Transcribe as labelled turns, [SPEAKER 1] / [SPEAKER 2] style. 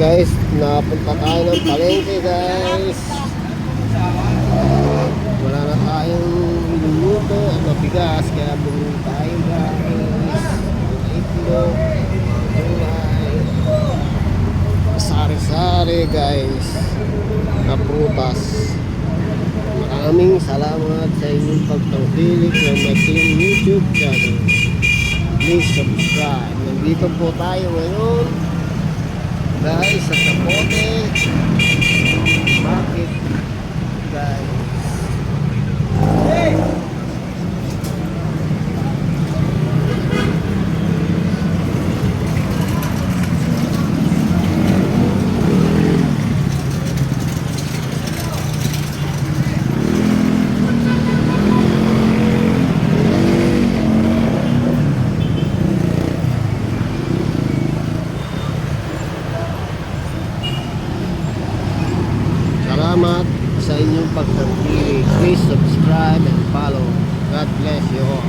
[SPEAKER 1] guys, napunta tayo ng palengke guys. Wala na tayong luluto at mabigas kaya bumili tayo guys. Itlog, sari-sari guys na prutas. Maraming salamat sa inyong pagtangkilik ng Maclean YouTube channel. Please subscribe. Nandito po tayo ngayon guys sa Tapote Market guys. Salamat sa inyong pagtangkilik. Please subscribe and follow. God bless you all.